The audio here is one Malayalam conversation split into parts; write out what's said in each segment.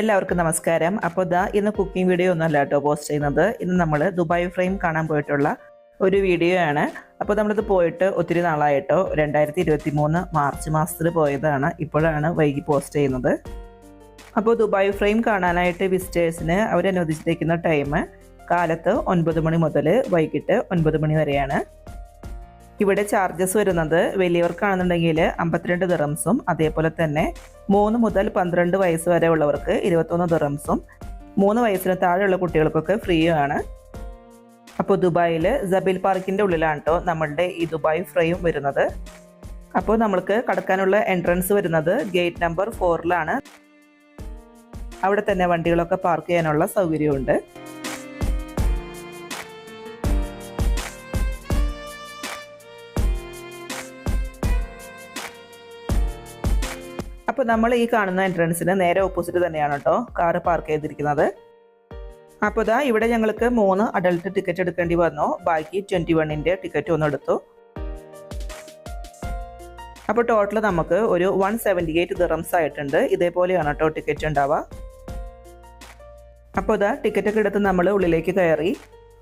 എല്ലാവർക്കും നമസ്കാരം. അപ്പോൾ ദാ ഇന്ന് കുക്കിംഗ് വീഡിയോ ഒന്നല്ല കേട്ടോ പോസ്റ്റ് ചെയ്യുന്നത്. ഇന്ന് നമ്മൾ ദുബായ് ഫ്രെയിം കാണാൻ പോയിട്ടുള്ള ഒരു വീഡിയോ ആണ്. അപ്പോൾ നമ്മളിത് പോയിട്ട് ഒത്തിരി നാളായിട്ടോ രണ്ടായിരത്തി ഇരുപത്തി മൂന്ന് മാർച്ച് മാസത്തിൽ പോയതാണ്. ഇപ്പോഴാണ് വൈകി പോസ്റ്റ് ചെയ്യുന്നത്. അപ്പോൾ ദുബായ് ഫ്രെയിം കാണാനായിട്ട് വിസിറ്റേഴ്സിന് അവരനുവദിച്ചിരിക്കുന്ന ടൈം കാലത്ത് ഒൻപത് മണി മുതൽ വൈകിട്ട് ഒൻപത് മണി വരെയാണ്. ഇവിടെ ചാർജസ് വരുന്നത് വലിയവർക്കാണെന്നുണ്ടെങ്കിൽ അമ്പത്തിരണ്ട് ദിറംസും അതേപോലെ തന്നെ മൂന്ന് മുതൽ പന്ത്രണ്ട് വയസ്സ് വരെ ഉള്ളവർക്ക് ഇരുപത്തൊന്ന് ദിറംസും മൂന്ന് വയസ്സിന് താഴെയുള്ള കുട്ടികൾക്കൊക്കെ ഫ്രീയുമാണ് അപ്പോൾ ദുബായിൽ ജബീൽ പാർക്കിന്റെ ഉള്ളിലാണ് കേട്ടോ നമ്മളുടെ ഈ ദുബായ് ഫ്രെയും വരുന്നത്. അപ്പോൾ നമ്മൾക്ക് കടക്കാനുള്ള എൻട്രൻസ് വരുന്നത് ഗേറ്റ് നമ്പർ ഫോറിലാണ് അവിടെ തന്നെ വണ്ടികളൊക്കെ പാർക്ക് ചെയ്യാനുള്ള സൗകര്യമുണ്ട് അപ്പോൾ നമ്മൾ ഈ കാണുന്ന എൻട്രൻസിന് നേരെ ഓപ്പോസിറ്റ് തന്നെയാണ് കേട്ടോ. കാറ് പാർക്ക് ചെയ്തിരിക്കുന്നത്. അപ്പോൾ ഇതാ ഇവിടെ ഞങ്ങൾക്ക് മൂന്ന് അഡൾട്ട് ടിക്കറ്റ് എടുക്കേണ്ടി വന്നു. ബാക്കി ട്വന്റി വണ്ണിന്റെ ടിക്കറ്റ് ഒന്ന് എടുത്തു. അപ്പോൾ ടോട്ടൽ നമുക്ക് ഒരു വൺ സെവന്റി എയ്റ്റ് ദിറംസ് ആയിട്ടുണ്ട്. ഇതേപോലെയാണ് കേട്ടോ ടിക്കറ്റ് ഉണ്ടാവുക. അപ്പോൾ ഇതാ ടിക്കറ്റൊക്കെ എടുത്ത് നമ്മൾ ഉള്ളിലേക്ക് കയറി.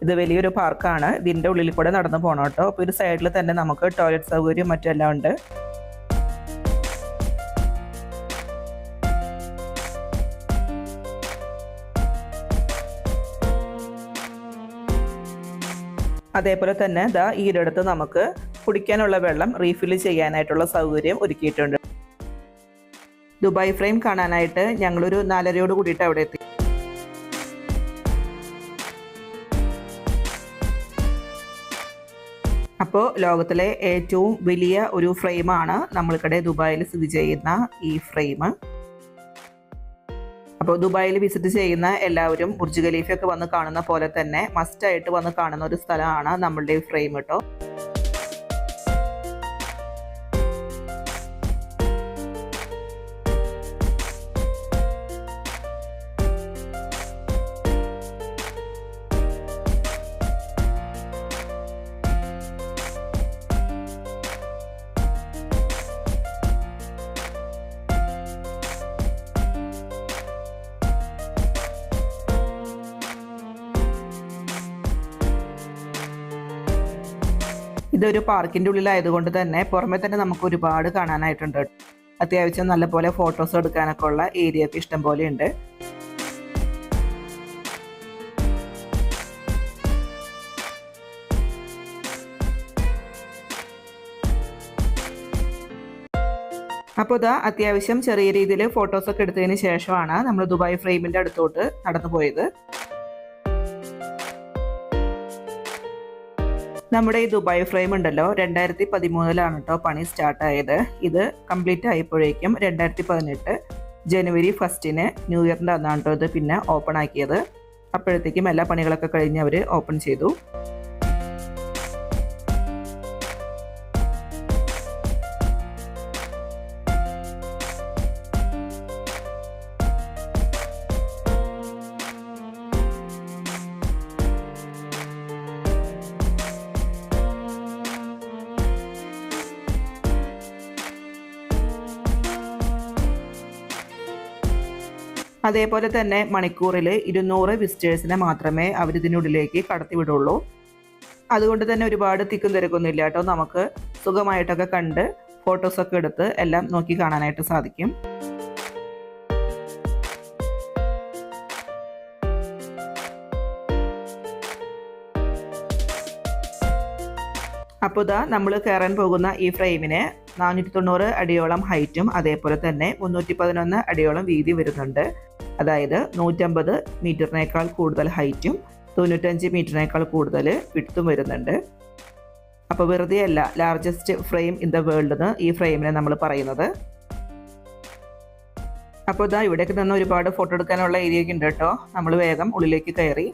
ഇത് വലിയൊരു പാർക്കാണ് ഇതിന്റെ ഉള്ളിൽ കൂടെ നടന്നു പോകണം കേട്ടോ. അപ്പോൾ ഒരു സൈഡിൽ തന്നെ നമുക്ക് ടോയ്ലറ്റ് സൗകര്യം മറ്റെല്ലാം ഉണ്ട്. അതേപോലെ തന്നെ ദാ ഈ ഒരിടത്ത് നമുക്ക് കുടിക്കാനുള്ള വെള്ളം റീഫില്ല് ചെയ്യാനായിട്ടുള്ള സൗകര്യം ഒരുക്കിയിട്ടുണ്ട്. ദുബായ് ഫ്രെയിം കാണാനായിട്ട് ഞങ്ങളൊരു നാലരയോട് കൂടിയിട്ട് അവിടെ എത്തി. അപ്പോൾ ലോകത്തിലെ ഏറ്റവും വലിയ ഒരു ഫ്രെയിമാണ് നമ്മൾക്കിടെ ദുബായിൽ സ്ഥിതി ചെയ്യുന്ന ഈ ഫ്രെയിം അപ്പോൾ ദുബായിൽ വിസിറ്റ് ചെയ്യുന്ന എല്ലാവരും ബുർജ് ഖലീഫയൊക്കെ വന്ന് കാണുന്ന പോലെ തന്നെ മസ്റ്റായിട്ട് വന്ന് കാണുന്ന ഒരു സ്ഥലമാണ് നമ്മളുടെ ഫ്രെയിം കേട്ടോ ഇതൊരു പാർക്കിന്റെ ഉള്ളിലായതുകൊണ്ട് തന്നെ പുറമെ തന്നെ നമുക്ക് ഒരുപാട് കാണാനായിട്ടുണ്ട്. അത്യാവശ്യം നല്ലപോലെ ഫോട്ടോസ് എടുക്കാനൊക്കെ ഉള്ള ഏരിയ ഒക്കെ ഇഷ്ടം പോലെ ഉണ്ട്. അപ്പോൾ ഇതാ അത്യാവശ്യം ചെറിയ രീതിയിൽ ഫോട്ടോസൊക്കെ എടുത്തതിന് ശേഷമാണ് നമ്മൾ ദുബായ് ഫ്രെയിമിന്റെ അടുത്തോട്ട് നടന്നു പോയത് നമ്മുടെ ഈ ദുബായ് ഫ്രെയിം ഉണ്ടല്ലോ രണ്ടായിരത്തി പതിമൂന്നിലാണ് കേട്ടോ പണി സ്റ്റാർട്ട് ആയത്. ഇത് കംപ്ലീറ്റ് ആയപ്പോഴേക്കും രണ്ടായിരത്തി പതിനെട്ട് ജനുവരി ഫസ്റ്റിന് ന്യൂ ഇയറിന്റെ അന്നാണ് കേട്ടോ ഇത് പിന്നെ ഓപ്പൺ ആക്കിയത്. അപ്പോഴത്തേക്കും എല്ലാ പണികളൊക്കെ കഴിഞ്ഞ് അവർ ഓപ്പൺ ചെയ്തു. അതേപോലെ തന്നെ മണിക്കൂറിൽ ഇരുന്നൂറ് വിസിറ്റേഴ്സിനെ മാത്രമേ അവരിതിനുള്ളിലേക്ക് കടത്തിവിടുള്ളൂ. അതുകൊണ്ട് തന്നെ ഒരുപാട് തിക്കും തിരക്കൊന്നും ഇല്ല കേട്ടോ നമുക്ക് സുഖമായിട്ടൊക്കെ കണ്ട് ഫോട്ടോസൊക്കെ എടുത്ത് എല്ലാം നോക്കി കാണാനായിട്ട് സാധിക്കും. അപ്പോൾ ഇതാ നമ്മൾ കയറാൻ പോകുന്ന ഈ ഫ്രെയിമിന് നാനൂറ്റി തൊണ്ണൂറ് അടിയോളം ഹൈറ്റും അതേപോലെ തന്നെ മുന്നൂറ്റി പതിനൊന്ന് അടിയോളം വീതി വരുന്നുണ്ട്. അതായത് നൂറ്റമ്പത് മീറ്ററിനേക്കാൾ കൂടുതൽ ഹൈറ്റും തൊണ്ണൂറ്റഞ്ച് മീറ്ററിനേക്കാൾ കൂടുതൽ വിട്ടും വരുന്നുണ്ട്. അപ്പോൾ വെറുതെ അല്ല largest frame in the world എന്ന് ഈ ഫ്രെയിമിനെ നമ്മൾ പറയുന്നത്. അപ്പോൾ ഇതാ ഇവിടേക്ക് നിന്ന് ഒരുപാട് ഫോട്ടോ എടുക്കാനുള്ള ഏരിയ ഒക്കെ ഉണ്ട് കേട്ടോ. നമ്മൾ വേഗം ഉള്ളിലേക്ക് കയറി.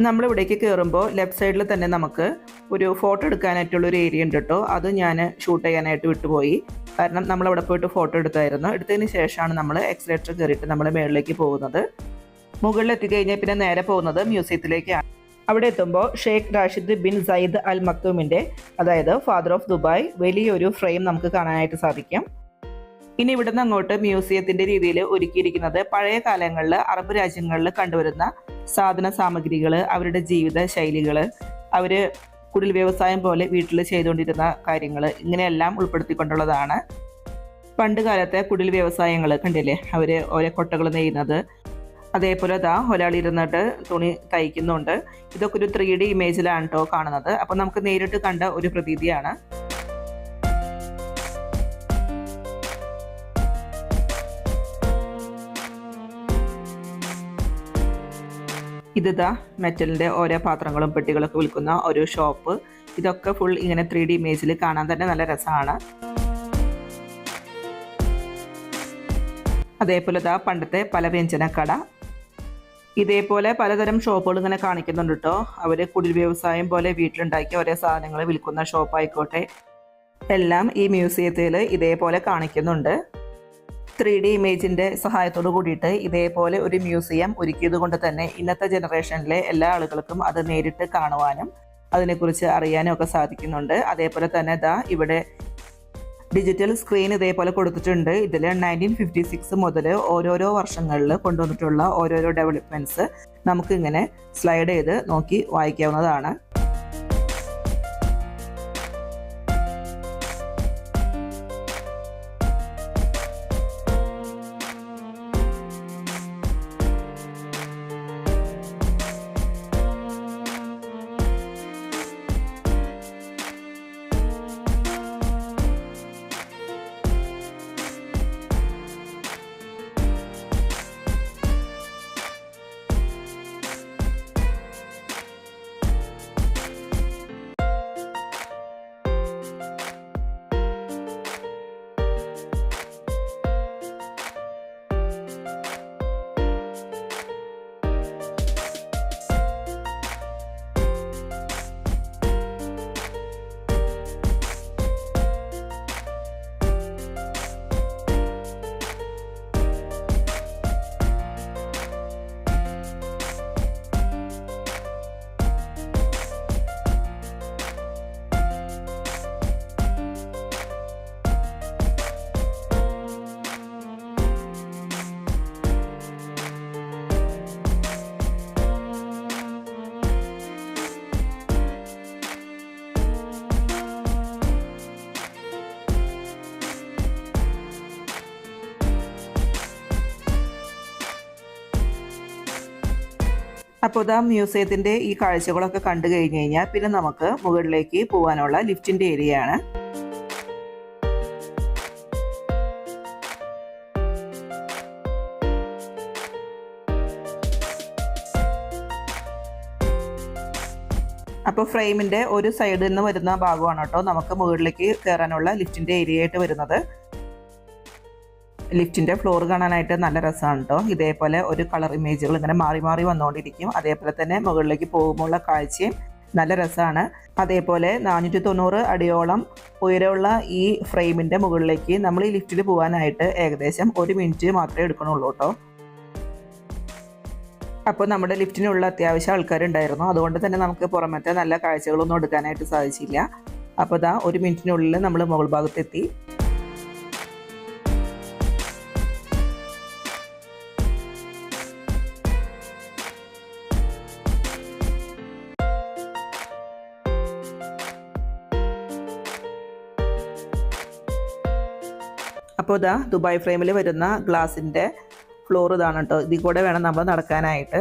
നമ്മൾ ഇവിടേക്ക് കയറുമ്പോൾ ലെഫ്റ്റ് സൈഡിൽ തന്നെ നമുക്ക് ഒരു ഫോട്ടോ എടുക്കാനായിട്ടുള്ള ഒരു ഏരിയ ഉണ്ട് കേട്ടോ അത് ഞാൻ ഷൂട്ട് ചെയ്യാനായിട്ട് വിട്ടുപോയി. കാരണം നമ്മൾ അവിടെ പോയിട്ട് ഫോട്ടോ എടുത്തായിരുന്നു. എടുത്തതിന് ശേഷമാണ് നമ്മൾ എക്സലേറ്റർ കയറിയിട്ട് നമ്മൾ മേളിലേക്ക് പോകുന്നത്. മുകളിൽ എത്തിക്കഴിഞ്ഞാൽ പിന്നെ നേരെ പോകുന്നത് മ്യൂസിയത്തിലേക്കാണ് അവിടെ എത്തുമ്പോൾ Sheikh Rashid bin Saeed Al മക്തൂമിന്റെ അതായത് ഫാദർ ഓഫ് ദുബായ് വലിയൊരു ഫ്രെയിം നമുക്ക് കാണാനായിട്ട് സാധിക്കും. ഇനി ഇവിടുന്ന് അങ്ങോട്ട് മ്യൂസിയത്തിന്റെ രീതിയിൽ ഒരുക്കിയിരിക്കുന്നത് പഴയ കാലങ്ങളിൽ അറബ് രാജ്യങ്ങളിൽ കണ്ടുവരുന്ന സാധന സാമഗ്രികൾ അവരുടെ ജീവിത ശൈലികൾ അവർ കുടിൽ വ്യവസായം പോലെ വീട്ടിൽ ചെയ്തുകൊണ്ടിരുന്ന കാര്യങ്ങൾ ഇങ്ങനെയെല്ലാം ഉൾപ്പെടുത്തിക്കൊണ്ടുള്ളതാണ്. പണ്ട് കാലത്തെ കുടിൽ വ്യവസായങ്ങൾ കണ്ടില്ലേ? അവർ ഓരോ കൊട്ടകൾ നെയ്യുന്നത്. അതേപോലെ ദാ ഒരാൾ ഇരുന്നിട്ട് തുണി തയ്ക്കുന്നുണ്ട്. ഇതൊക്കെ ഒരു ത്രീ ഡി ഇമേജിലാണ് കേട്ടോ കാണുന്നത്. അപ്പൊ നമുക്ക് നേരിട്ട് കണ്ട ഒരു പ്രതീതിയാണ്. ഇതാ മെറ്റലിന്റെ ഓരോ പാത്രങ്ങളും പെട്ടികളൊക്കെ വിൽക്കുന്ന ഒരു ഷോപ്പ്. ഇതൊക്കെ ഫുൾ ഇങ്ങനെ ത്രീ ഡി ഇമേജിൽ കാണാൻ തന്നെ നല്ല രസമാണ്. അതേപോലെ ഇതാ പണ്ടത്തെ പല വ്യഞ്ജനക്കട ഇതേപോലെ പലതരം ഷോപ്പുകൾ ഇങ്ങനെ കാണിക്കുന്നുണ്ട് കേട്ടോ അവർ കുടിൽ വ്യവസായം പോലെ വീട്ടിലുണ്ടാക്കിയ ഓരോ സാധനങ്ങൾ വിൽക്കുന്ന ഷോപ്പ് ആയിക്കോട്ടെ എല്ലാം ഈ മ്യൂസിയത്തിൽ ഇതേപോലെ കാണിക്കുന്നുണ്ട്. ത്രീ ഡി ഇമേജിന്റെ സഹായത്തോട് കൂടിയിട്ട് ഇതേപോലെ ഒരു മ്യൂസിയം ഒരുക്കിയത് കൊണ്ട് തന്നെ ഇന്നത്തെ ജനറേഷനിലെ എല്ലാ ആളുകൾക്കും അത് നേരിട്ട് കാണുവാനും അതിനെക്കുറിച്ച് അറിയാനും ഒക്കെ സാധിക്കുന്നുണ്ട്. അതേപോലെ തന്നെ ദാ ഇവിടെ ഡിജിറ്റൽ സ്ക്രീൻ ഇതേപോലെ കൊടുത്തിട്ടുണ്ട്. ഇതിൽ നയന്റീൻ ഫിഫ്റ്റി സിക്സ് മുതൽ ഓരോരോ വർഷങ്ങളിൽ കൊണ്ടുവന്നിട്ടുള്ള ഓരോരോ ഡെവലപ്മെന്റ്സ് നമുക്കിങ്ങനെ സ്ലൈഡ് ചെയ്ത് നോക്കി വായിക്കാവുന്നതാണ്. അപ്പോൾ ഇതാ മ്യൂസിയത്തിന്റെ ഈ കാഴ്ചകളൊക്കെ കണ്ടു കഴിഞ്ഞു കഴിഞ്ഞാൽ പിന്നെ നമുക്ക് മുകളിലേക്ക് പോകാനുള്ള ലിഫ്റ്റിന്റെ ഏരിയ ആണ് അപ്പോൾ ഫ്രെയിമിന്റെ ഒരു സൈഡിൽ നിന്ന് വരുന്ന ഭാഗമാണ് കേട്ടോ നമുക്ക് മുകളിലേക്ക് കയറാനുള്ള ലിഫ്റ്റിന്റെ ഏരിയ ആയിട്ട് വരുന്നത്. ലിഫ്റ്റിന്റെ ഫ്ലോർ കാണാനായിട്ട് നല്ല രസമാണ് കേട്ടോ. ഇതേപോലെ ഒരു കളർ ഇമേജുകൾ ഇങ്ങനെ മാറി മാറി വന്നുകൊണ്ടിരിക്കും അതേപോലെ തന്നെ മുകളിലേക്ക് പോകുമ്പോഴുള്ള കാഴ്ചയും നല്ല രസമാണ്. അതേപോലെ നാനൂറ്റി തൊണ്ണൂറ് അടിയോളം ഉയരമുള്ള ഈ ഫ്രെയിമിന്റെ മുകളിലേക്ക് നമ്മൾ ഈ ലിഫ്റ്റിൽ പോകാനായിട്ട് ഏകദേശം ഒരു മിനിറ്റ് മാത്രമേ എടുക്കണുള്ളൂ കേട്ടോ. അപ്പോൾ നമ്മുടെ ലിഫ്റ്റിനുള്ള അത്യാവശ്യം ആൾക്കാരുണ്ടായിരുന്നു. അതുകൊണ്ട് തന്നെ നമുക്ക് പുറമത്തെ നല്ല കാഴ്ചകളൊന്നും എടുക്കാനായിട്ട് സാധിച്ചില്ല. അപ്പോൾ ഇതാ ഒരു മിനിറ്റിനുള്ളിൽ നമ്മൾ മുകൾ ഭാഗത്തെത്തി. അപ്പോൾ ഇതാ ദുബായ് ഫ്രെയിമിൽ വരുന്ന ഗ്ലാസിന്റെ ഫ്ലോർ ഇതാണ് കേട്ടോ. ഇതിൽ കൂടെ വേണം നമ്മൾ നടക്കാനായിട്ട്.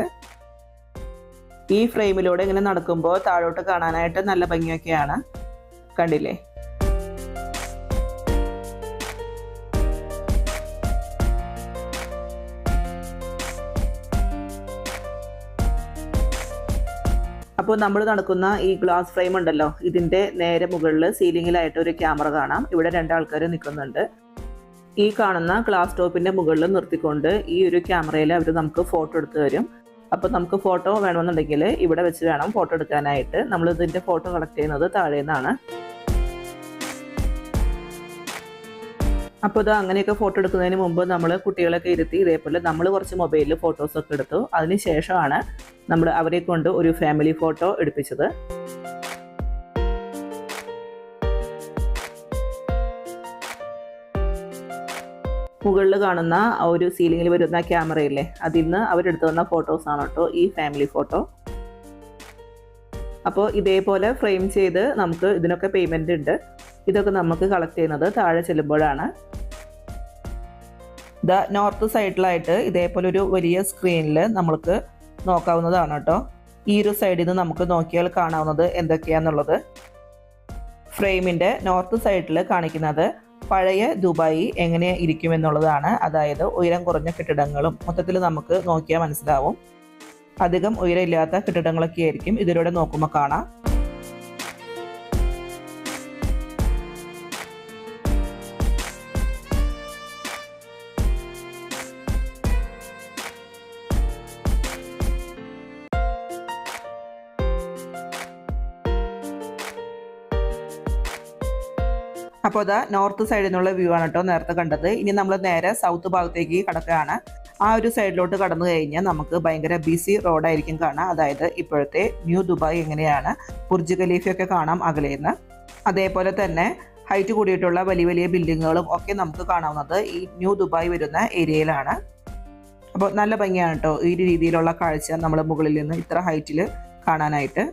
ഈ ഫ്രെയിമിലൂടെ ഇങ്ങനെ നടക്കുമ്പോൾ താഴോട്ട് കാണാനായിട്ട് നല്ല ഭംഗിയൊക്കെയാണ്. കണ്ടില്ലേ? അപ്പോൾ നമ്മൾ നടക്കുന്ന ഈ ഗ്ലാസ് ഫ്രെയിം ഉണ്ടല്ലോ. ഇതിന്റെ നേരെ മുകളിൽ സീലിങ്ങിലായിട്ട് ഒരു ക്യാമറ കാണാം. ഇവിടെ രണ്ടാൾക്കാർ നിൽക്കുന്നുണ്ട്. ഈ കാണുന്ന ഗ്ലാസ് ടോപ്പിന്റെ മുകളിൽ നിർത്തിക്കൊണ്ട് ഈ ഒരു ക്യാമറയിൽ അവർ നമുക്ക് ഫോട്ടോ എടുത്തു തരും. അപ്പോൾ നമുക്ക് ഫോട്ടോ വേണമെന്നുണ്ടെങ്കിൽ ഇവിടെ വെച്ച് വേണം ഫോട്ടോ എടുക്കാനായിട്ട്. നമ്മൾ ഇതിന്റെ ഫോട്ടോ കളക്ട് ചെയ്യുന്നത് താഴെ നിന്നാണ്. അപ്പോൾ ഇത് അങ്ങനെയൊക്കെ ഫോട്ടോ എടുക്കുന്നതിന് മുമ്പ് നമ്മൾ കുട്ടികളൊക്കെ ഇരുത്തി ഇതേപോലെ നമ്മൾ കുറച്ച് മൊബൈലിൽ ഫോട്ടോസൊക്കെ എടുത്തു. അതിന് ശേഷമാണ് നമ്മൾ അവരെ കൊണ്ട് ഒരു ഫാമിലി ഫോട്ടോ എടുപ്പിച്ചത്. മുകളിൽ കാണുന്ന ഒരു സീലിങ്ങിൽ വരുന്ന ക്യാമറയില്ലേ അതിൽ നിന്ന് അവരെടുത്തു വന്ന ഫോട്ടോസ് ആണ് കേട്ടോ ഈ ഫാമിലി ഫോട്ടോ അപ്പോൾ ഇതേപോലെ ഫ്രെയിം ചെയ്ത് നമുക്ക് ഇതിനൊക്കെ പേയ്മെന്റ് ഉണ്ട്. ഇതൊക്കെ നമുക്ക് കളക്ട് ചെയ്യുന്നത് താഴെ ചെല്ലുമ്പോഴാണ്. ദ നോർത്ത് സൈഡിലായിട്ട് ഇതേപോലെ ഒരു വലിയ സ്ക്രീനിൽ നമ്മൾക്ക് നോക്കാവുന്നതാണ് കേട്ടോ ഈ ഒരു സൈഡിൽ നിന്ന് നമുക്ക് നോക്കിയാൽ കാണാവുന്നത് എന്തൊക്കെയാണെന്നുള്ളത് ഫ്രെയിമിന്റെ നോർത്ത് സൈഡിൽ കാണിക്കുന്നത് പഴയ ദുബായി എങ്ങനെ ഇരിക്കുമെന്നുള്ളതാണ് അതായത് ഉയരം കുറഞ്ഞ കെട്ടിടങ്ങളും മൊത്തത്തിൽ നമുക്ക് നോക്കിയാൽ മനസ്സിലാവും. അധികം ഉയരമില്ലാത്ത കെട്ടിടങ്ങളൊക്കെ ആയിരിക്കും ഇതിലൂടെ നോക്കുമ്പോൾ കാണാം. അപ്പോൾ അത് നോർത്ത് സൈഡിൽ നിന്നുള്ള വ്യൂ ആണ് കേട്ടോ നേരത്തെ കണ്ടത്. ഇനി നമ്മൾ നേരെ സൗത്ത് ഭാഗത്തേക്ക് കടക്കുകയാണ്. ആ ഒരു സൈഡിലോട്ട് കടന്നു കഴിഞ്ഞാൽ നമുക്ക് ഭയങ്കര ബിസി റോഡായിരിക്കും കാണാം. അതായത് ഇപ്പോഴത്തെ ന്യൂ ദുബായ് എങ്ങനെയാണ്? ബുർജ് ഖലീഫയൊക്കെ കാണാം അകലെയെന്ന് അതേപോലെ തന്നെ ഹൈറ്റ് കൂടിയിട്ടുള്ള വലിയ വലിയ ബിൽഡിങ്ങുകളും ഒക്കെ നമുക്ക് കാണാവുന്നത് ഈ ന്യൂ ദുബായ് വരുന്ന ഏരിയയിലാണ്. അപ്പോൾ നല്ല ഭംഗിയാണ് കേട്ടോ ഈ രീതിയിലുള്ള കാഴ്ച നമ്മൾ മുകളിൽ നിന്ന് ഇത്ര ഹൈറ്റിൽ കാണാനായിട്ട്.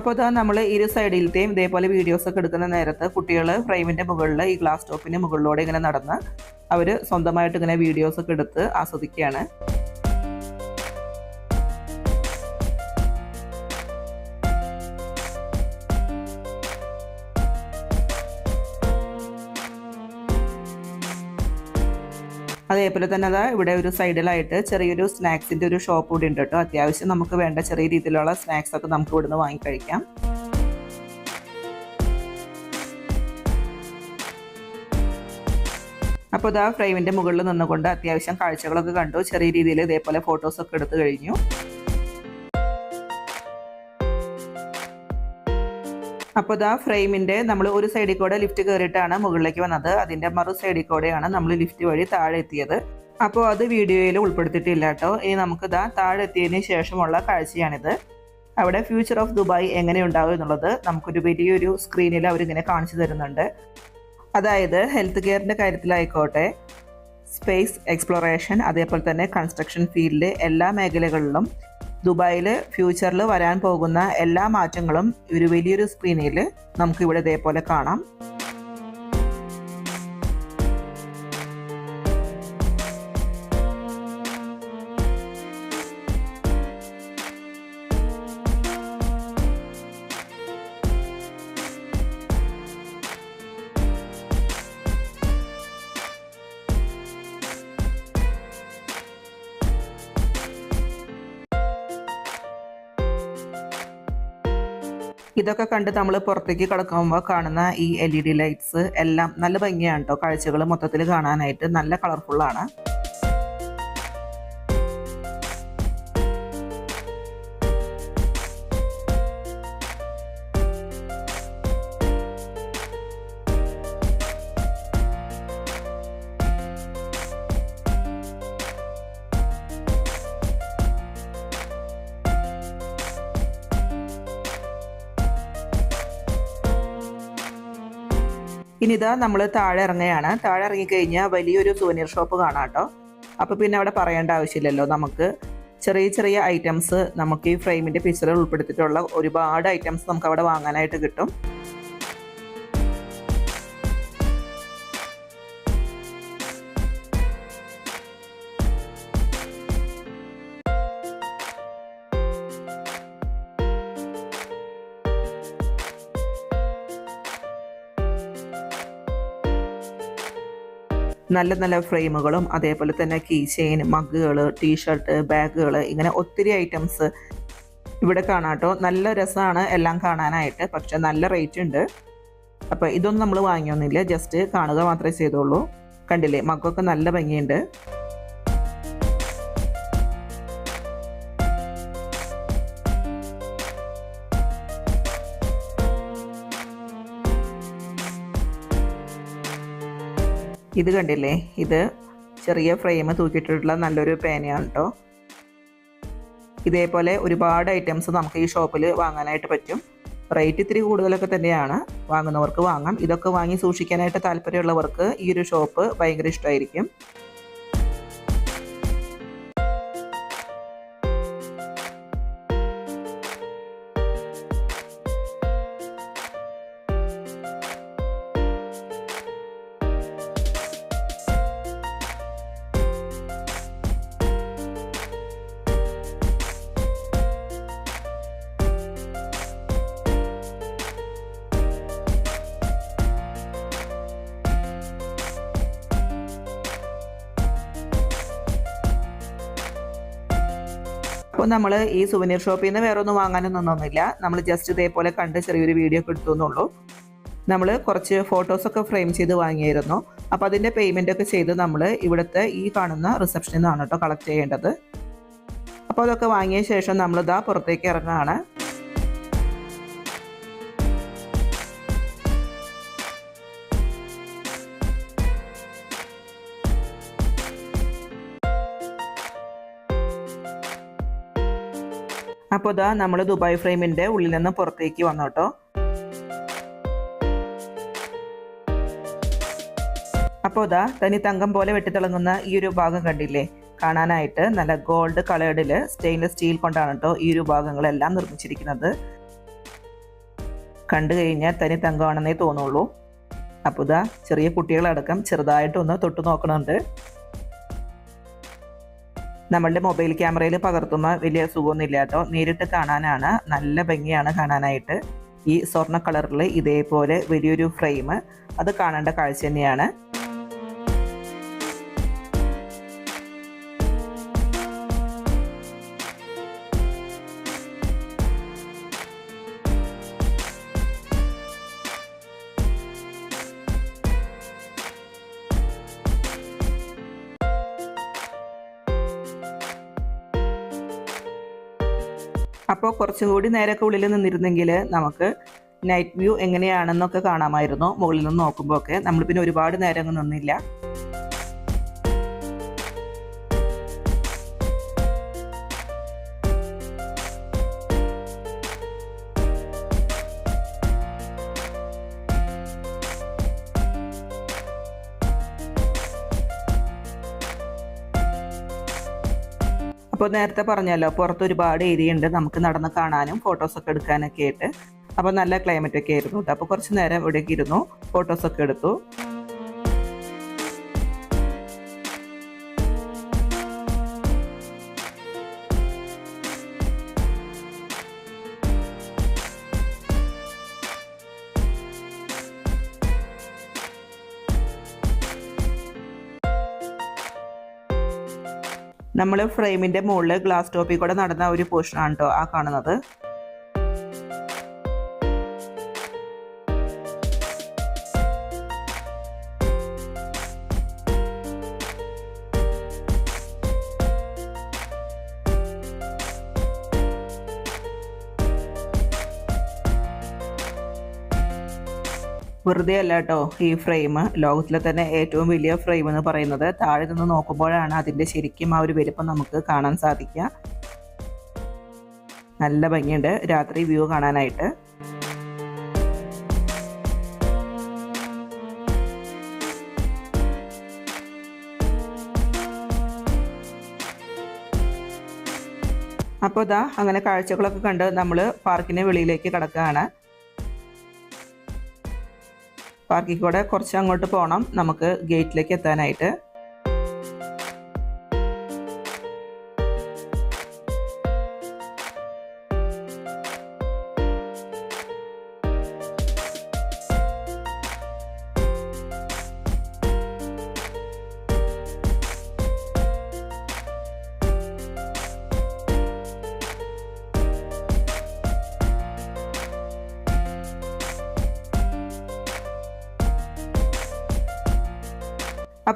അപ്പോൾ ഇതാ നമ്മൾ ഇരു സൈഡിലത്തെയും ഇതേപോലെ വീഡിയോസ് ഒക്കെ എടുക്കുന്ന നേരത്ത് കുട്ടികൾ ഫ്രെയിമിന്റെ മുകളിൽ ഈ ഗ്ലാസ് ടോപ്പിന്റെ മുകളിലൂടെ ഇങ്ങനെ നടന്ന് അവർ സ്വന്തമായിട്ട് ഇങ്ങനെ വീഡിയോസ് ഒക്കെ എടുത്ത് ആസ്വദിക്കുകയാണ്. അതേപോലെ തന്നെ അതാ ഇവിടെ ഒരു സൈഡിലായിട്ട് ചെറിയൊരു സ്നാക്സിന്റെ ഒരു ഷോപ്പ് കൂടി ഉണ്ട് കേട്ടോ. അത്യാവശ്യം നമുക്ക് വേണ്ട ചെറിയ രീതിയിലുള്ള സ്നാക്സ് ഒക്കെ നമുക്ക് ഇവിടുന്ന് വാങ്ങിക്കഴിക്കാം അപ്പോൾ ഇതാ ഫ്രെയിമിന്റെ മുകളിൽ നിന്നുകൊണ്ട് അത്യാവശ്യം കാഴ്ചകളൊക്കെ കണ്ടു. ചെറിയ രീതിയിൽ ഇതേപോലെ ഫോട്ടോസൊക്കെ എടുത്തു കഴിഞ്ഞു. അപ്പോൾ ഇതാ ഫ്രെയിമിന്റെ നമ്മൾ ഒരു സൈഡിൽ കൂടെ ലിഫ്റ്റ് കയറിയിട്ടാണ് മുകളിലേക്ക് വന്നത്. അതിന്റെ മറു സൈഡിൽ കൂടെയാണ് നമ്മൾ ലിഫ്റ്റ് വഴി താഴെ എത്തിയത്. അപ്പോൾ അത് വീഡിയോയിൽ ഉൾപ്പെടുത്തിയിട്ടില്ല കേട്ടോ. ഇനി നമുക്ക് ഇതാ താഴെ എത്തിയതിന് ശേഷമുള്ള കാഴ്ചയാണിത്. അവിടെ ഫ്യൂച്ചർ ഓഫ് ദുബായ് എങ്ങനെ ഉണ്ടാവും എന്നുള്ളത് നമുക്കൊരു വലിയൊരു സ്ക്രീനിൽ അവരിങ്ങനെ കാണിച്ചു തരുന്നുണ്ട്. അതായത് ഹെൽത്ത് കെയറിന്റെ കാര്യത്തിലായിക്കോട്ടെ സ്പേസ് എക്സ്പ്ലോറേഷൻ അതേപോലെ തന്നെ കൺസ്ട്രക്ഷൻ ഫീൽഡ് എല്ലാ മേഖലകളിലും ദുബായിൽ ഫ്യൂച്ചറിൽ വരാൻ പോകുന്ന എല്ലാ മാറ്റങ്ങളും ഒരു വലിയൊരു സ്ക്രീനിൽ നമുക്ക് ഇവിടെ ഇതേപോലെ കാണാം. ഇതൊക്കെ കണ്ട് നമ്മൾ പുറത്തേക്ക് കിടക്കുമ്പോൾ കാണുന്ന ഈ എൽ ഇ ഡി ലൈറ്റ്സ് എല്ലാം നല്ല ഭംഗിയാണ് കേട്ടോ കാഴ്ചകൾ മൊത്തത്തിൽ കാണാനായിട്ട് നല്ല കളർഫുള്ളാണ് ഇനി ഇതാ നമ്മൾ താഴെ ഇറങ്ങുകയാണ്. താഴെ ഇറങ്ങിക്കഴിഞ്ഞാൽ വലിയൊരു സുവനീർ ഷോപ്പ് കാണാം കേട്ടോ. അപ്പോൾ പിന്നെ അവിടെ പറയേണ്ട ആവശ്യമില്ലല്ലോ നമുക്ക്. ചെറിയ ചെറിയ ഐറ്റംസ് നമുക്ക് ഈ ഫ്രെയിമിന്റെ പിക്ചറിൽ ഉൾപ്പെടുത്തിയിട്ടുള്ള ഒരുപാട് ഐറ്റംസ് നമുക്ക് അവിടെ വാങ്ങാനായിട്ട് കിട്ടും. നല്ല നല്ല ഫ്രെയിമുകളും അതേപോലെ തന്നെ കീ ചെയിൻ മഗ്ഗുകൾ ടീഷർട്ട് ബാഗുകൾ ഇങ്ങനെ ഒത്തിരി ഐറ്റംസ് ഇവിടെ കാണാട്ടോ നല്ല രസമാണ് എല്ലാം കാണാനായിട്ട്. പക്ഷെ നല്ല റേറ്റ് ഉണ്ട്. അപ്പോൾ ഇതൊന്നും നമ്മൾ വാങ്ങിയൊന്നുമില്ല. ജസ്റ്റ് കാണുക മാത്രമേ ചെയ്തുള്ളൂ. കണ്ടില്ലേ? മഗ്ഗൊക്കെ നല്ല ഭംഗിയുണ്ട്. ഇത് കണ്ടില്ലേ? ഇത് ചെറിയ ഫ്രെയിം തൂക്കിയിട്ടിട്ടുള്ള നല്ലൊരു പേനയാണ് കേട്ടോ ഇതേപോലെ ഒരുപാട് ഐറ്റംസ് നമുക്ക് ഈ ഷോപ്പിൽ വാങ്ങാനായിട്ട് പറ്റും. റേറ്റ് ഇത്തിരി കൂടുതലൊക്കെ തന്നെയാണ് വാങ്ങുന്നവർക്ക് വാങ്ങാം. ഇതൊക്കെ വാങ്ങി സൂക്ഷിക്കാനായിട്ട് താല്പര്യമുള്ളവർക്ക് ഈ ഒരു ഷോപ്പ് ഭയങ്കര ഇഷ്ടമായിരിക്കും നമ്മൾ ഈ സുവനീർ ഷോപ്പിൽ നിന്ന് വേറെ ഒന്നും വാങ്ങാനൊന്നും നിന്നൊന്നുമില്ല. നമ്മൾ ജസ്റ്റ് ഇതേപോലെ കണ്ട് ചെറിയൊരു വീഡിയോ ഒക്കെ എടുത്തു എന്നുള്ളൂ. നമ്മൾ കുറച്ച് ഫോട്ടോസൊക്കെ ഫ്രെയിം ചെയ്ത് വാങ്ങിയായിരുന്നു. അപ്പോൾ അതിന്റെ പേയ്മെന്റ് ഒക്കെ ചെയ്ത് നമ്മൾ ഇവിടുത്തെ ഈ കാണുന്ന റിസപ്ഷനിൽ നിന്നാണ് കേട്ടോ കളക്ട് ചെയ്യേണ്ടത്. അപ്പോൾ അതൊക്കെ വാങ്ങിയ ശേഷം നമ്മളിതാ പുറത്തേക്ക് ഇറങ്ങുകയാണ് അപ്പോൾ ഇതാ നമ്മൾ ദുബായ് ഫ്രെയിമിന്റെ ഉള്ളിൽ നിന്ന് പുറത്തേക്ക് വന്നു കേട്ടോ. അപ്പോൾ ഇതാ തനി തങ്കം പോലെ വെട്ടിത്തിളങ്ങുന്ന ഈ ഒരു ഭാഗം കണ്ടില്ലേ? കാണാനായിട്ട് നല്ല ഗോൾഡ് കളേർഡിൽ സ്റ്റെയിൻലെസ് സ്റ്റീൽ കൊണ്ടാണ് കേട്ടോ ഈ ഒരു ഭാഗങ്ങളെല്ലാം നിർമ്മിച്ചിരിക്കുന്നത്. കണ്ടു കഴിഞ്ഞാൽ തനി തങ്കമാണെന്നേ തോന്നുള്ളൂ. അപ്പോൾ ഇതാ ചെറിയ കുട്ടികളടക്കം ചെറുതായിട്ടൊന്ന് തൊട്ടു നോക്കണുണ്ട് നമ്മളുടെ മൊബൈൽ ക്യാമറയിൽ പകർത്തുന്ന വലിയ സുഖമൊന്നുമില്ല കേട്ടോ. നേരിട്ട് കാണാനാണ്. നല്ല ഭംഗിയാണ് കാണാനായിട്ട്. ഈ സ്വർണ കളറിൽ ഇതേപോലെ വലിയൊരു ഫ്രെയിം. അത് കാണേണ്ട കാഴ്ച തന്നെയാണ്. അപ്പോൾ കുറച്ചും കൂടി നേരമൊക്കെ ഉള്ളിൽ നിന്നിരുന്നെങ്കിൽ നമുക്ക് നൈറ്റ് വ്യൂ എങ്ങനെയാണെന്നൊക്കെ കാണാമായിരുന്നു മുകളിൽ നിന്ന് നോക്കുമ്പോൾ ഒക്കെ. നമ്മൾ പിന്നെ ഒരുപാട് നേരം നിന്നില്ല. അപ്പോൾ നേരത്തെ പറഞ്ഞല്ലോ പുറത്ത് ഒരുപാട് ഏരിയ ഉണ്ട് നമുക്ക് നടന്ന് കാണാനും ഫോട്ടോസൊക്കെ എടുക്കാനൊക്കെ ആയിട്ട്. അപ്പോൾ നല്ല ക്ലൈമറ്റ് ഒക്കെ ആയിരുന്നു അപ്പോൾ കുറച്ച് നേരം ഇവിടേക്ക് ഇരുന്നു ഫോട്ടോസൊക്കെ എടുത്തു. നമ്മൾ ഫ്രെയിമിന്റെ മുകളിൽ ഗ്ലാസ് ടോപ്പിൽ കൂടെ നടന്ന ഒരു പോർഷനാണ് കേട്ടോ ആ കാണുന്നത്. വെറുതെ അല്ല കേട്ടോ ഈ ഫ്രെയിം ലോകത്തിലെ തന്നെ ഏറ്റവും വലിയ ഫ്രെയിം എന്ന് പറയുന്നത്. താഴെ നിന്ന് നോക്കുമ്പോഴാണ് അതിന്റെ ശരിക്കും ആ ഒരു വലിപ്പം നമുക്ക് കാണാൻ സാധിക്കുക. നല്ല ഭംഗിയുണ്ട് രാത്രി വ്യൂ കാണാനായിട്ട്. അപ്പോൾ ഇതാ അങ്ങനെ കാഴ്ചകളൊക്കെ കണ്ട് നമ്മൾ പാർക്കിന് വെളിയിലേക്ക് കിടക്കുകയാണ്. പാർക്കിൽ കൂടെ കുറച്ച് അങ്ങോട്ട് പോകണം നമുക്ക് ഗേറ്റിലേക്ക് എത്താനായിട്ട്.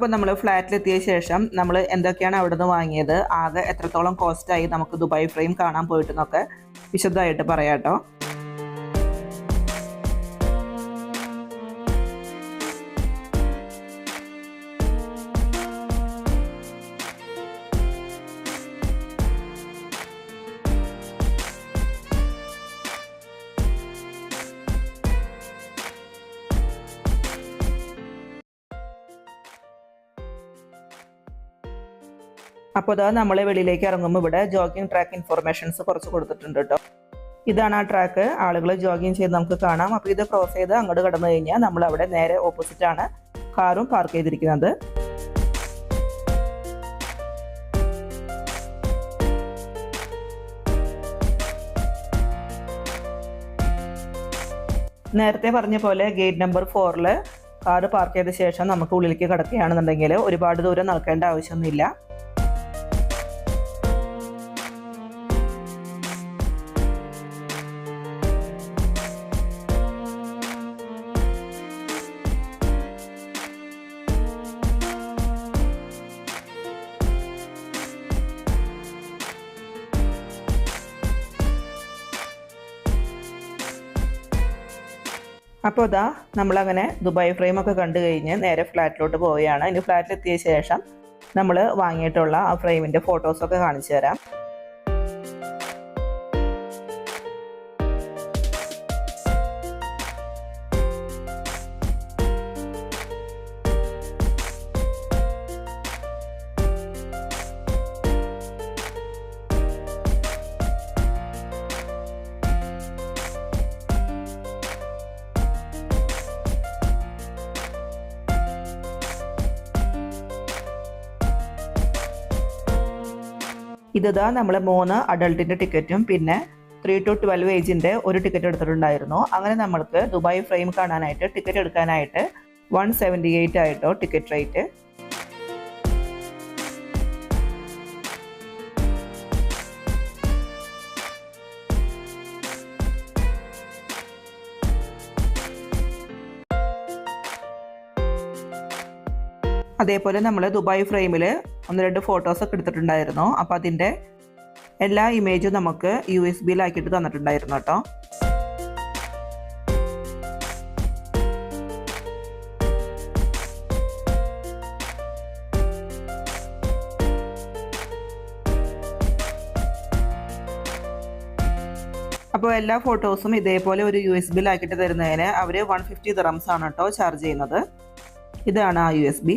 അപ്പോൾ നമ്മൾ ഫ്ലാറ്റിലെത്തിയ ശേഷം നമ്മൾ എന്തൊക്കെയാണ് അവിടെ നിന്ന് വാങ്ങിയത്? ആകെ എത്രത്തോളം കോസ്റ്റായി നമുക്ക് ദുബായ് ഫ്രെയിം കാണാൻ പോയിട്ടെന്നൊക്കെ വിശദമായിട്ട് പറയാം കേട്ടോ അപ്പോൾ ഇതാ നമ്മൾ വെളിയിലേക്ക് ഇറങ്ങുമ്പോൾ ഇവിടെ ജോഗിങ് ട്രാക്ക് ഇൻഫർമേഷൻസ് കുറച്ച് കൊടുത്തിട്ടുണ്ട് കേട്ടോ ഇതാണ് ആ ട്രാക്ക് ആളുകൾ ജോഗിങ് ചെയ്ത് നമുക്ക് കാണാം. അപ്പോൾ ഇത് ക്രോസ് ചെയ്ത് അങ്ങോട്ട് കടന്നു കഴിഞ്ഞാൽ നമ്മൾ അവിടെ നേരെ ഓപ്പോസിറ്റ് ആണ് കാറും പാർക്ക് ചെയ്തിരിക്കുന്നത്. നേരത്തെ പറഞ്ഞ പോലെ ഗേറ്റ് നമ്പർ ഫോറിൽ കാറ് പാർക്ക് ചെയ്ത ശേഷം നമുക്ക് ഉള്ളിലേക്ക് കിടക്കുകയാണെന്നുണ്ടെങ്കിൽ ഒരുപാട് ദൂരം നടക്കേണ്ട ആവശ്യമൊന്നുമില്ല. അപ്പോൾ ഇതാ നമ്മളങ്ങനെ ദുബായ് ഫ്രെയിം ഒക്കെ കണ്ടു കഴിഞ്ഞ് നേരെ ഫ്ലാറ്റിലോട്ട് പോവുകയാണ്. ഇനി ഫ്ലാറ്റിലെത്തിയ ശേഷം നമ്മൾ വാങ്ങിയിട്ടുള്ള ആ ഫ്രെയിമിന്റെ ഫോട്ടോസൊക്കെ കാണിച്ചു തരാം. ഇതാ നമ്മൾ മൂന്ന് അഡൾട്ടിന്റെ ടിക്കറ്റും പിന്നെ ത്രീ ടു ട്വൽവ് ഏജിന്റെ ഒരു ടിക്കറ്റ് എടുത്തിട്ടുണ്ടായിരുന്നു. അങ്ങനെ നമ്മൾക്ക് ദുബായ് ഫ്രെയിം കാണാനായിട്ട് ടിക്കറ്റ് എടുക്കാനായിട്ട് വൺ സെവന്റി എയ്റ്റ് ആയിട്ടോ ടിക്കറ്റ് റേറ്റ് അതേപോലെ നമ്മൾ ദുബായ് ഫ്രെയിമിൽ ഒന്ന് രണ്ട് ഫോട്ടോസ് ഫോട്ടോസൊക്കെ എടുത്തിട്ടുണ്ടായിരുന്നു. അപ്പോൾ അതിന്റെ എല്ലാ ഇമേജും നമുക്ക് യു എസ് ബിയിലാക്കിയിട്ട് തന്നിട്ടുണ്ടായിരുന്നു കേട്ടോ. അപ്പോൾ എല്ലാ ഫോട്ടോസും ഇതേപോലെ ഒരു യു എസ് ബിയിലാക്കിയിട്ട് തരുന്നതിന് അവർ വൺ ഫിഫ്റ്റി ആണ് കേട്ടോ ചാർജ് ചെയ്യുന്നത്. ഇതാണ് ആ യു എസ് ബി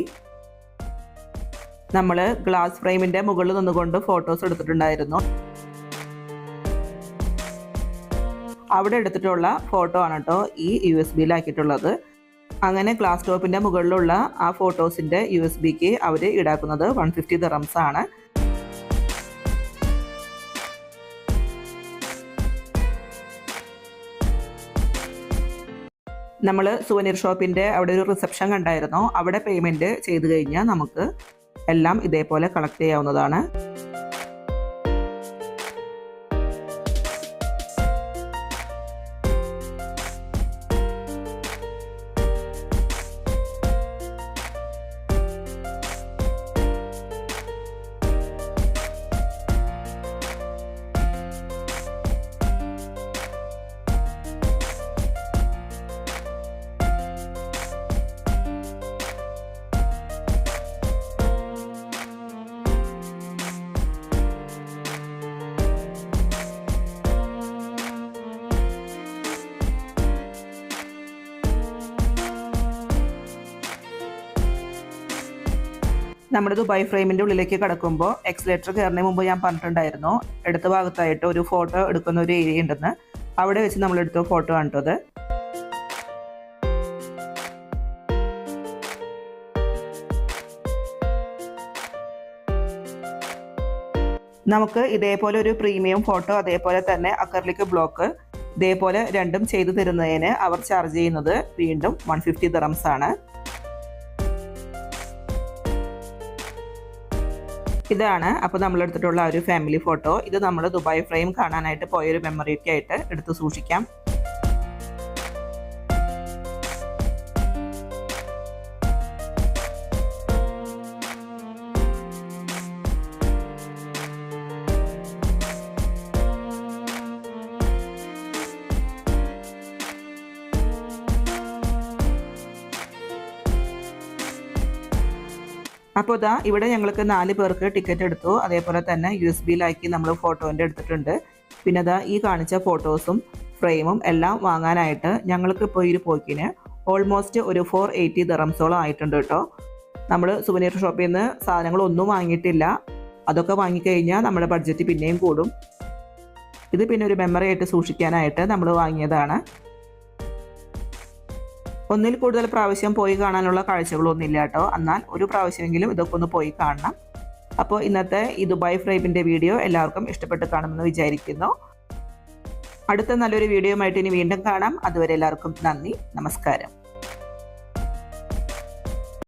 നമ്മൾ ഗ്ലാസ് ഫ്രെയിമിന്റെ മുകളിൽ നിന്നുകൊണ്ട് ഫോട്ടോസ് എടുത്തിട്ടുണ്ടായിരുന്നു. അവിടെ എടുത്തിട്ടുള്ള ഫോട്ടോ ആണ് കേട്ടോ ഈ യു എസ് ബിയിലാക്കിയിട്ടുള്ളത് അങ്ങനെ ഗ്ലാസ് ടോപ്പിന്റെ മുകളിലുള്ള ആ ഫോട്ടോസിന്റെ യു എസ് ബിക്ക് അവർ ഈടാക്കുന്നത് വൺ ഫിഫ്റ്റി ദറംസ് ആണ്. നമ്മൾ സുവനീർ ഷോപ്പിന്റെ അവിടെ ഒരു റിസപ്ഷൻ കണ്ടായിരുന്നു. അവിടെ പേയ്മെന്റ് ചെയ്ത് കഴിഞ്ഞാൽ നമുക്ക് എല്ലാം ഇതേപോലെ കളക്ട് ചെയ്യാവുന്നതാണ്. നമ്മുടെ ദുബായ് ഫ്രെയിമിന്റെ ഉള്ളിലേക്ക് കടക്കുമ്പോൾ എക്സലേറ്റർ കയറുന്നതിന് മുമ്പ് ഞാൻ പറഞ്ഞിട്ടുണ്ടായിരുന്നു. എടുത്ത ഭാഗത്തായിട്ട് ഒരു ഫോട്ടോ എടുക്കുന്ന ഒരു ഏരിയ ഉണ്ടെന്ന്. അവിടെ വെച്ച് നമ്മൾ എടുത്തു ഫോട്ടോ കണ്ടത് നമുക്ക് ഇതേപോലെ ഒരു പ്രീമിയം ഫോട്ടോ അതേപോലെ തന്നെ അക്കർലിക് ബ്ലോക്ക് ഇതേപോലെ രണ്ടും ചെയ്തു തരുന്നതിന് അവർ ചാർജ് ചെയ്യുന്നത് വീണ്ടും വൺ ഫിഫ്റ്റി ആണ്. ഇതാണ്. അപ്പോൾ നമ്മൾ എടുത്തിട്ടുള്ള ഒരു ഫാമിലി ഫോട്ടോ ഇത് നമ്മൾ ദുബായ് ഫ്രെയിം കാണാനായിട്ട് പോയൊരു മെമ്മറിയൊക്കെ ആയിട്ട് എടുത്ത് സൂക്ഷിക്കാം. അപ്പോൾ ഇതാ ഇവിടെ ഞങ്ങൾക്ക് നാല് പേർക്ക് ടിക്കറ്റ് എടുത്തു. അതേപോലെ തന്നെ യു എസ് ബിയിലാക്കി നമ്മൾ ഫോട്ടോന്റെ എടുത്തിട്ടുണ്ട്. പിന്നെ അതാ ഈ കാണിച്ച ഫോട്ടോസും ഫ്രെയിമും എല്ലാം വാങ്ങാനായിട്ട് ഞങ്ങൾക്ക് ഇപ്പോൾ ഈ പോക്കിന് ഓൾമോസ്റ്റ് ഒരു ഫോർ എയ്റ്റി ദറംസോളം ആയിട്ടുണ്ട് കേട്ടോ. നമ്മൾ സുവനീർ ഷോപ്പിൽ നിന്ന് സാധനങ്ങളൊന്നും വാങ്ങിയിട്ടില്ല. അതൊക്കെ വാങ്ങിക്കഴിഞ്ഞാൽ നമ്മുടെ ബഡ്ജറ്റ് പിന്നെയും കൂടും. ഇത് പിന്നെ ഒരു മെമ്മറി ആയിട്ട് സൂക്ഷിക്കാനായിട്ട് നമ്മൾ വാങ്ങിയതാണ്. ഒന്നിൽ കൂടുതൽ പ്രാവശ്യം പോയി കാണാനുള്ള കാഴ്ചകളൊന്നുമില്ല കേട്ടോ. എന്നാൽ ഒരു പ്രാവശ്യമെങ്കിലും ഇതൊക്കെ ഒന്ന് പോയി കാണണം. അപ്പോൾ ഇന്നത്തെ ഈ ദുബായ് ഫ്രൈബിന്റെ വീഡിയോ എല്ലാവർക്കും ഇഷ്ടപ്പെട്ട് കാണുമെന്ന് വിചാരിക്കുന്നു. അടുത്ത നല്ലൊരു വീഡിയോ ആയിട്ട് ഇനി വീണ്ടും കാണാം. അതുവരെ എല്ലാവർക്കും നന്ദി. നമസ്കാരം.